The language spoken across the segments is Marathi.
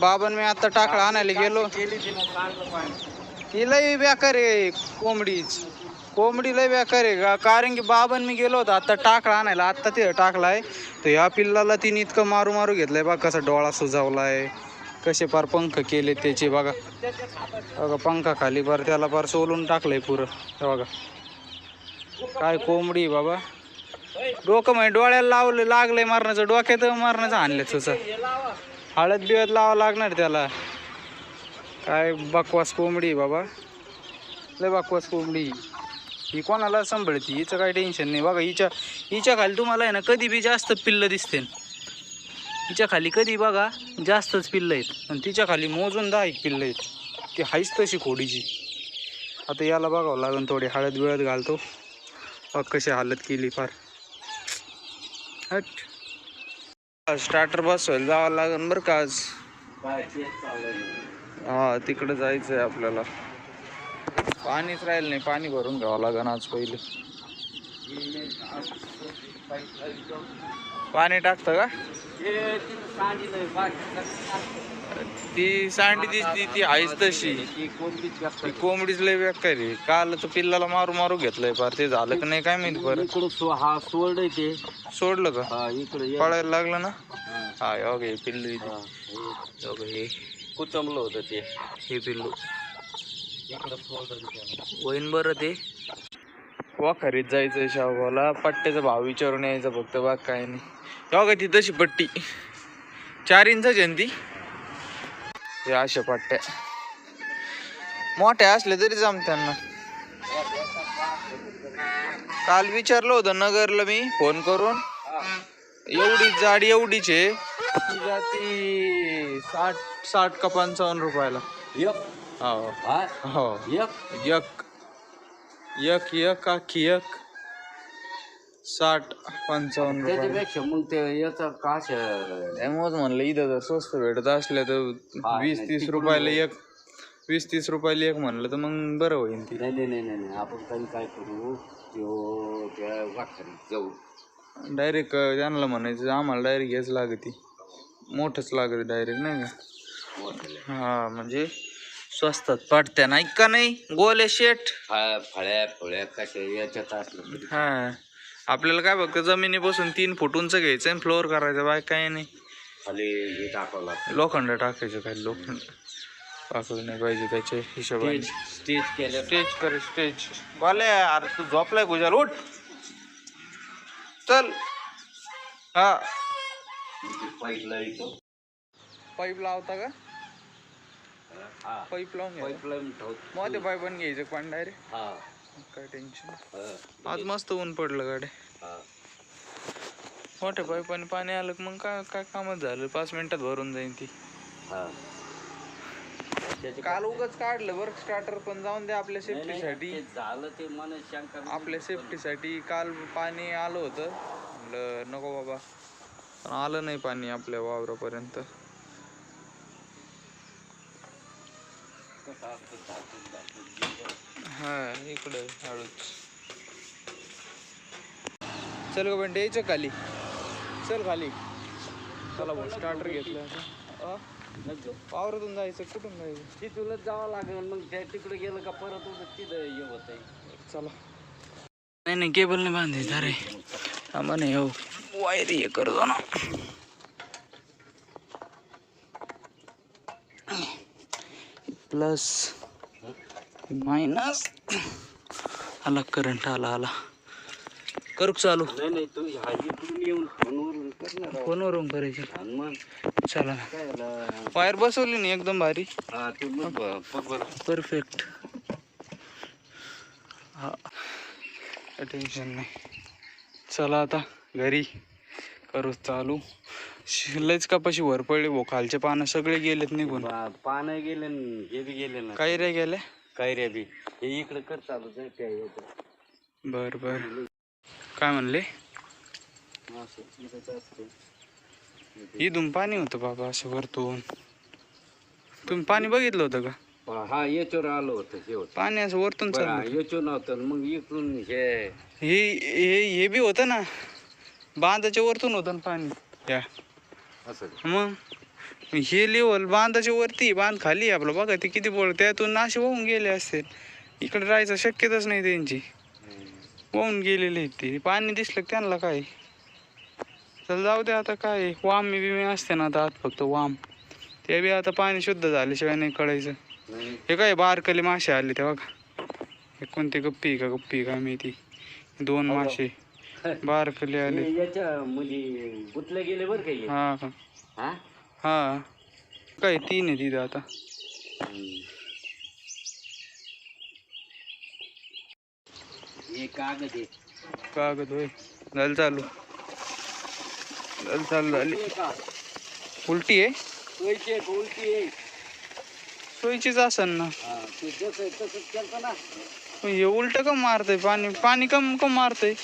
बाबन मी आता टाकळा आणायला गेलो. ही ती लय बेकार आहे कोंबडीच. कोंबडी लय बेकार आहे. का कारण की बाबन मी गेलो होतो आता टाकळा आणायला. आता ते टाकलाय तर या पिल्लाला तिने इतकं मारू मारू घेतलंय बा कसा डोळा सुजावलाय. कसे पार पंख केले त्याचे बघा. बघा पंखा खाली पार त्याला पार सोलून टाकलंय पुरं. बघा. काय कोंबडी बाबा. डोकं म्हणजे डोळ्याला लावलं लागलंय मारण्याचं डोक्यात मारण्याचं आणलं तुझं. हळद बिळद लावा लागणार त्याला. काय बकवास कोंबडी बाबा. लय बकवास कोंबडी ही कोणाला सांभाळते? हिचं काही टेन्शन नाही. बघा हिच्या हिच्या खाली तुम्हाला आहे ना कधी बी जास्त पिल्लं दिसते हिच्या खाली कधी बघा जास्तच पिल्लं आहेत. आणि तिच्या खाली मोजून दहा एक पिल्लं आहेत. ती हाईच तशी खोडीची. आता याला बघावं लागेल थोडी हळद बिळद घालतो. बघ कशी हालत केली फार. हट. स्टार्टर बसवायला जावं लागेल बरं का आज. हा तिकडे जायचं आहे आपल्याला. पाणीच राहिलं नाही पाणी भरून घ्यावं लागेल आज पहिले. पाणी टाकतं का? हे ती सांडी दिसती ती आहेच तशी. ती कोंबडीच लय बेकार आहे. काल तर पिल्लाला मारू मारू घेतलंय पार ते झालं का नाही काय माहिती बरं. इकडं सो हा आहे ते. सोडलं का? हा इकडे. पळायला लागलं ना? हा, हा हे बघ हे पिल्लू इथे. हा, हे. हे बघ हे. कुचमलं होतं ते. हे पिल्लू. इकडं होईन बरं ते. वाखरीत जायचं शाहूला पट्ट्याचा भाव विचारून यायचा फक्त बाग काय नाही. तेव्हा का ती तशी पट्टी. चार इंचाची आहे ना ती? हे अशा पट्ट्या मोठ्या असल्या तरी जमत्यांना काल विचारलं होतं नगरला मी फोन करून. एवढी जाडी एवढीच आहे. ती साठ साठ का पंचावन्न रुपयाला. हो. हा. एक एक एक आखी एक साठ पंचावन्न रुपये. त्याच्यापेक्षा मग ते याचा काश त्यामुळेच म्हणलं इथं जर स्वस्त भेटत असल्या तर हा, वीस नाही, तीस तिकडून रुपयाला एक वीस तीस रुपयाला एक म्हणलं तर मग बरं होईल ती. नाही नाही नाही नाही नाही. आपण काही काय करू? त्यो त्या जाऊ. डायरेक्ट त्यांना म्हणायचं आम्हाला डायरेक्ट हेच लागती. मोठंच लागत डायरेक्ट नाही का? हा म्हणजे स्वस्तात पाटत्या नाही का नाही? गोले शेट फळ्या फळ्या फळ्या कशा याच्यात असलं तरी. हा. आपल्याला काय फक्त जमिनीपासून तीन फूट उंच घ्यायचं आणि फ्लोअर करायचं बाय काय नाही. खाली हे टाकावं लागतं. लोखंड टाकायचं काय? लोखंड टाकलं नाही पाहिजे त्याच्या हिशोबाने. स्टेज स्टेज केलं स्टेज कर स्टेज. वाले अरे तू झोपलाय गुजर उठ. चल. हा. पाईपला इथं पाईप लावता का? हा. पाईप लावून घ्या. पाईपलाईन ठेवतो. मग ते पाईप पण घ्यायचं पण डायरेक्ट हा. काय टेन्शन आज मस्त ऊन पडलं गाड्या. मोठ्या पाईपाने पाणी आलं मग काय काय कामच झालं? पाच मिनिटात भरून जाईन ती. काल उगाच काढलं बरं स्टार्टर पण जाऊन दे आपल्या सेफ्टीसाठी झालं ते मन शंका आपल्या सेफ्टीसाठी काल पाणी आलं होतं. म्हणलं नको बाबा. पण आलं नाही पाणी आपल्या वावरापर्यंत. कसं असतं झाकून झाकून हा इकडं हळूच. चल ग पण द्यायचं खाली. चल खाली. चला भाऊ स्टार्टर घेतलं आता. अ? वावरातून जायचं कुठून जायचं? तिथूनच जावं लागेल मग त्या तिकडे गेलं का परत तिथं हे होत चला. नाही नाही केबल नाही बांधायचं अरे. थांबा नाही हो वायर हे करतो ना. Plus minus. आला करंट आला आला. करू चालू? फोनवरून करायची. चला? वायर बसवली नाही एकदम भारी. परफेक्ट हा. टेन्शन नाही. चला आता घरी. करू चालू. लयच कपाशी वर पडली भो खालचे पानं सगळे गेलेत निघून. पानं गेले न हे बी गेले ना. काही रे गेले? काय रे बी? हे इकडे कर चालू त्या. बर बर. काय म्हणले? असं. इथून पाणी होतं बाबा असं वरतून. तुम्ही पाणी बघितलं होतं का? पा- हा याच्यावर आलं होतं हे होतं. पाणी असं वरतून बरं, चाललं हा, याच्यावर नव्हतं मग इकडून हे. हे हे हे बी होतं ना. बांधाच्या वरतून होतं ना पाणी. या. असं मग? हे लेवल बांधाच्या वरती बांध खाली आपलं. बघा ते किती बोल त्यातून नाशे वाहून गेले असतील. इकडे राहायचं शक्यताच नाही त्यांची. वाहून गेलेले आहेत ते. पाणी दिसलं त्यांना काय? चल जाऊ दे आता काय वाम बिमे असते ना आता आत फक्त वाम. ते बी आता पाणी शुद्ध झाल्याशिवाय नाही कळायचं. हे काय बारकले मासे आले ते बघा. हे कोणते गप्पी का गप्पी का माहिती दोन मासे. बारकले आले. हे याच्या म्हणजे गुतले गेले बरं काही हा? का हा? हा. काय तीन आहे तिथं आता. हे कागद आहे. कागद होय. झालं चालू. झालं चालू झाली. का? उलटी आहे? उलटी आहे? सोयीचीच असन ना. हा ते जसं आहे तसंच केलं ना. हे उलट कम मारतय पाणी पाणी कम कम मारतय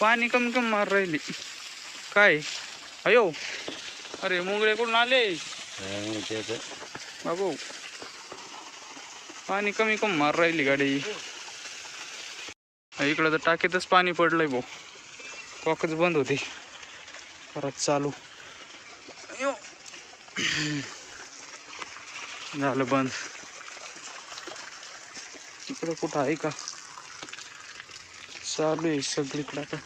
पाणी कम कम मार राहिली। काय? अयो! अरे मुंगळे कुठून आले? बाबू पाणी कमी कम मार राहिली गाडी. इकडं तर टाकीतच पाणी पडलंय भाऊ. कॉकच बंद होते. परत चालू. झालं बंद. इकडं कुठं आहे का? चालू आहे सगळीकडं आता.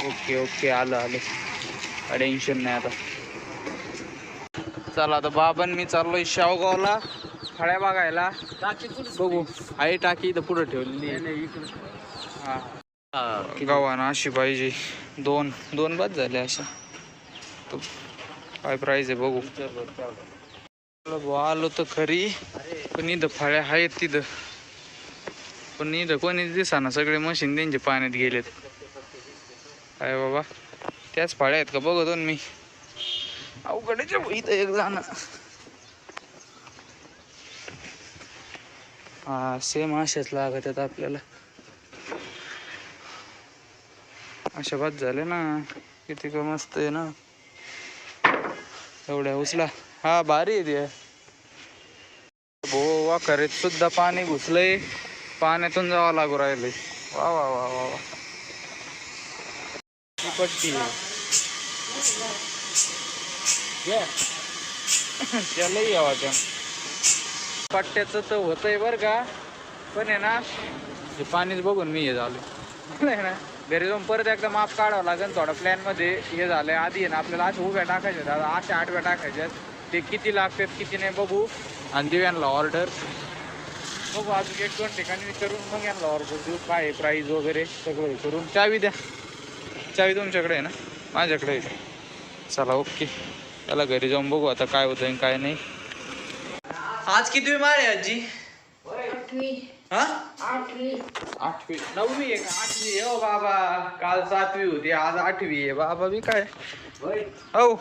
ओके ओके आलं आलं. टेन्शन नाही आता. चला आता बाबन मी चाललोय शावगावला फळ्या बघायला. बघू. आहे टाकी इथं पुढं ठेवलेली आहे. हा. गावानं अशी पाहिजे. दोन दोन बाद झाले अशा. काय प्राईज आहे बघू. आलो तर खरी पण इथं फळ्या आहेत तिथं. पण इथं कोणी दिसाना सगळे मशीन त्यांचे पाण्यात गेलेत. काय बाबा त्याच फळ्या आहेत का बघतो मी. अवघडच्या इथं एक जाणं. हा सेम अशाच लागत आहेत आपल्याला. अशा बाद झाले ना किती का मस्त आहे ना. एवढ्या उचला हा भारी आहे ते. भो वाखरीत सुद्धा पाणी घुसलंय. पाण्यातून जावं लागू राहिले वा वा वा वा वा. पट्टी आहे. त्यालाही यावा त्या पट्ट्याचं तर होतंय बरं का. पण आहे ना हे पाणीच बघून मी हे झालो नाही ना? घरी जाऊन परत एकदा माप काढावं लागेल. थोडा प्लॅनमध्ये हे झालंय. आधी आहे ना आपल्याला अशा उभ्या टाकायच्या आहेत, अशा आठव्या टाकायच्या आहेत. ते किती लागतात किती नाही बघू. आणि देऊ यांना ऑर्डर बघू अजून एक दोन ठिकाणी करून मग यांना ऑर्डर देऊ. काय आहे प्राईज वगैरे सगळं करून. चावी द्या. चावी तुमच्याकडे आहे ना? माझ्याकडे आहे. चला ओके. त्याला घरी जाऊन बघू आता काय होतं आणि काय नाही. आज किती माळ आहे आजी? हा? आठवी. आठवी. नववी आहे का? आठवी हो बाबा काल सातवी होती आज आठवी आहे. बाबा बी काय? हो.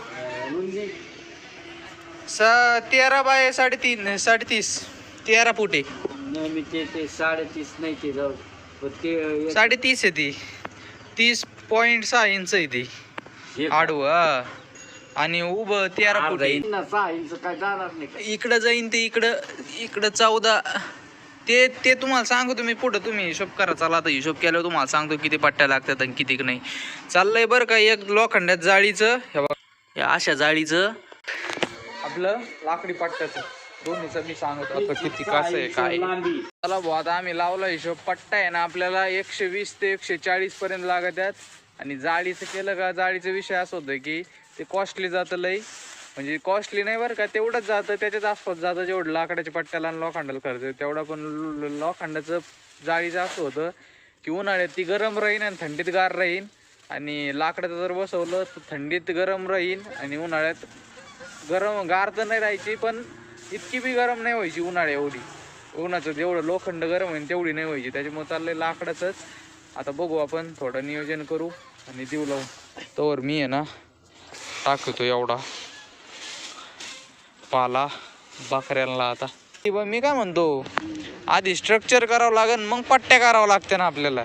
सा तेरा बाय साडेतीन साडेतीस. तेरा फुटे नेहमी ते ते साडेतीस नाही ते जाऊ ते साडेतीस आहे ती. तीस पॉईंट सहा इंच आहे ती. हे? आडवं. आणि उभं तेरा फुटे सहा इंच काय जाणार नाही? इकडं जाईन ते इकडं इकडं चौदा ते ते तुम्हाला सांगू तुम्ही पुढं. तुम्ही हिशोब करा चला आता हिशोब केल्यावर तुम्हाला सांगतो किती पट्ट्या लागतात आणि किती नाही. चाललंय बरं का एक लोखंडात जाळीचं. हे बघा. या अशा जाळीचं. आपलं लाकडी पट्ट्याचं. दोन्हीचं मी सांगत किती कसं आहे काय. चला भाऊ आता आम्ही लावला हिशोब. पट्टा आहे ना आपल्याला एकशे वीस ते एकशे चाळीस पर्यंत लागत आहेत आणि जाळीचं केलं का जाळीचा विषय असं होतं की ते कॉस्टली जातं लई. म्हणजे कॉस्टली नाही बरं का तेवढंच जातं त्याच्याच आसपास जातं जेवढं लाकडाच्या पट्ट्याला आणि लोखंडाला खर्च तेवढं तेवढा पण लोखंडाचं जाळीचं असं होतं की उन्हाळ्यात ती गरम राहीन आणि थंडीत गार राहीन. आणि लाकडाचं जर बसवलं तर थंडीत गरम राहीन आणि उन्हाळ्यात गरम गार तर नाही राहायची पण इतकी बी गरम नाही व्हायची उन्हाळ्या एवढी. उन्हाचं जेवढं लोखंड गरम होईल तेवढी नाही व्हायची. त्याच्यामुळे चाललंय लाकडाचंच. आता बघू आपण थोडं नियोजन करू आणि देऊ लावू तोवर मी आहे ना टाकतो एवढा. पाला बकऱ्यांना आता. ती बा मी काय म्हणतो? आधी स्ट्रक्चर करावं लागेल मग पट्ट्या करावं लागते ना आपल्याला.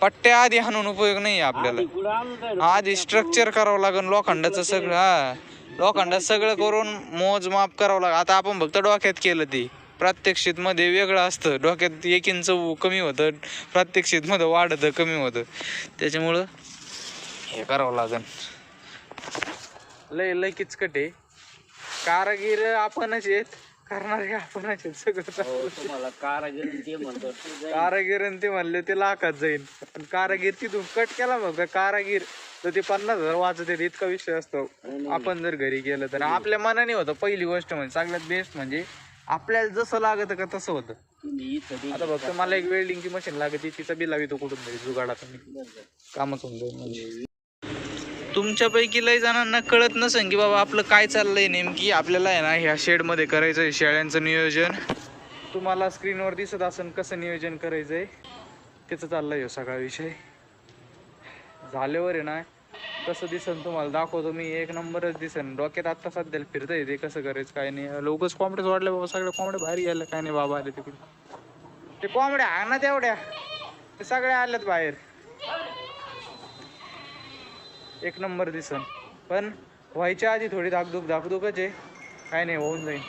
पट्ट्या आधी हाणून उपयोग नाही आपल्याला. आधी स्ट्रक्चर करावं लागेल लोखंडाचं सगळं हा. लोखंडाचं सगळं करून मोजमाप करावं लागेल. आता आपण फक्त डोक्यात केलं ते. प्रात्यक्षिकमध्ये वेगळं असतं. डोक्यात एक इंच कमी होतं प्रात्यक्षिकमध्ये वाढतं कमी होतं. त्याच्यामुळं हे करावं लागन लय लय किचकट आहे. कारागीर आपणच आहेत. करणारे आपणच आहेत सगळं. हो. तुम्हाला कारागीर ते म्हणतो. ते जाईल. कारागीर आणि ते म्हणले ते लाखात जाईल पण कारागीर तिथून कट केला मग कारागीर तर ते पन्नास हजार वाचत येते इतका विषय असतो. आपण जर घरी गेलं तर. आपल्या मनाने होतं पहिली गोष्ट म्हणजे सगळ्यात बेस्ट म्हणजे आपल्याला जसं लागत का तसं होतं. ते- आता फक्त मला एक वेल्डिंगची मशीन लागते तिचं बी लावितो कुठून तरी मी. कामच होऊन जाईल म्हणजे तुमच्यापैकी लय जणांना कळत नसेल की बाबा आपलं काय चाललंय नेमकी. आपल्याला आहे ना ह्या शेडमध्ये करायचं आहे शेळ्यांचं नियोजन. तुम्हाला स्क्रीनवर दिसत असेल कसं नियोजन करायचं आहे त्याचं चाललंय हो सगळा विषय. झाल्यावर आहे ना कसं दिसन तुम्हाला दाखवतो मी. एक नंबरच दिसन. डोक्यात आत्ता सध्याला फिरतंय ते कसं करायचं काय नाही. लोकच कोंबड्याच वाढले बाबा सगळ्या कोंबड्या बाहेर यायला काय नाही बाबा आले तिकडे ते कोंबड्या हा ना तेवढ्या. ते सगळ्या आल्यात बाहेर. एक नंबर दिसन. पण व्हायच्या आधी थोडी धाकधूक धाकधूकच आहे. काय नाही होऊन जाईल